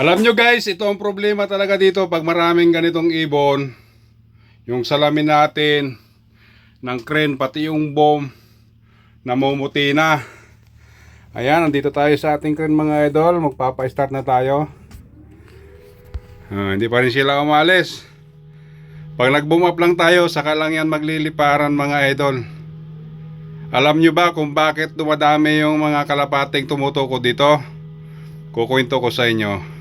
Alam nyo guys, ito ang problema talaga dito pag maraming ganitong ibon. Yung salamin natin ng crane pati yung bomb namumuti na. Ayan, nandito tayo sa ating crane mga idol. Magpapa-start na tayo. Ah, hindi pa rin sila umalis. Pag nag-boom up lang tayo, saka lang yan magliliparan mga idol. Alam nyo ba kung bakit dumadami yung mga kalapating tumutuko dito? Kukwento ko sa inyo.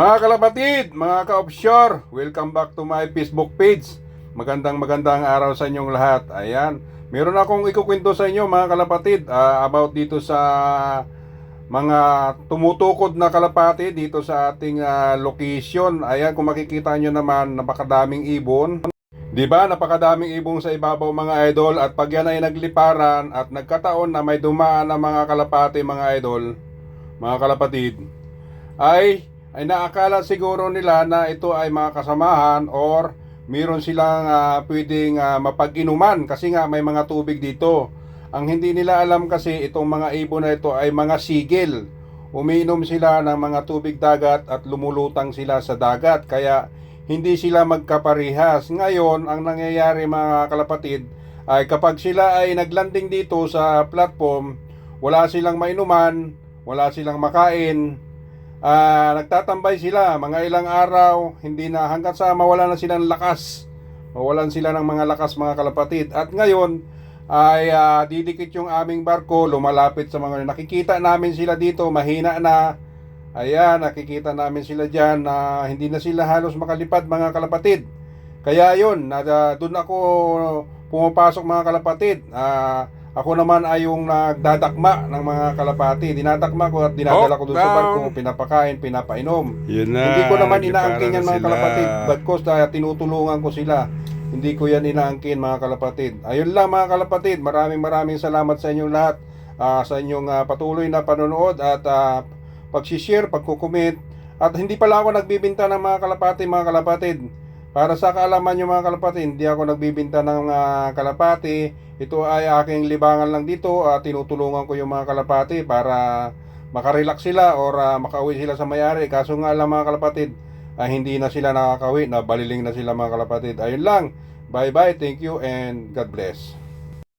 Mga kalapatid, mga ka-offshore, welcome back to my Facebook page. Magandang magandang araw sa inyong lahat. Ayan, meron akong ikukwento sa inyo mga kalapatid ah, about dito sa mga tumutukod na kalapati dito sa ating ah, location. Ayan, kung makikita nyo naman, napakadaming ibon. Di ba, napakadaming ibong sa ibabaw mga idol at pag yan ay nagliparan at nagkataon na may dumaan na mga kalapati mga idol, mga kalapatid, ay ay naakala siguro nila na ito ay mga kasamahan or meron silang ah, pwedeng ah, mapag-inuman kasi nga may mga tubig dito. Ang hindi nila alam kasi itong mga ibon na ito ay mga sigil. Umiinom sila ng mga tubig dagat at lumulutang sila sa dagat kaya hindi sila magkaparihas. Ngayon, ang nangyayari mga kalapatid ay kapag sila ay naglanding dito sa platform, wala silang mainuman, wala silang makain, Ah, nagtatambay sila mga ilang araw, hindi na hanggang sa mawala na silang lakas. Mawalan sila ng mga lakas mga kalapatid. At ngayon ay ah, didikit yung aming barko, lumalapit sa mga nakikita namin sila dito, mahina na. Ayan, nakikita namin sila diyan na hindi na sila halos makalipad mga kalapatid. Kaya yun, na, doon ako pumapasok mga kalapatid. Ah, ako naman ay yung nagdadakma ng mga kalapati. Dinadakma ko at dinadala ko doon sa barko, pinapakain, pinapainom. Yun na. Hindi ko naman inaangkin yan mga sila. kalapatid. Bagkos na tinutulungan ko sila. Hindi ko yan inaangkin mga kalapatid. Ayun lang mga kalapatid. Maraming maraming salamat sa inyong lahat. ah, sa inyong ah, patuloy na panonood at uh, pag-share, pagkukomment. At hindi pala ako nagbibinta ng mga kalapati mga kalapatid. Para sa kaalaman nyo mga kalapati, hindi ako nagbibinta ng ah, kalapati. Ito ay aking libangan lang dito. at tinutulungan ko yung mga kalapati para makarelax sila or ah, makauwi sila sa may-ari. Kaso nga lang mga kalapatid, ah, hindi na sila nakakawi, nabaliling na sila mga kalapatid. Ayun lang. Bye bye, thank you and God bless.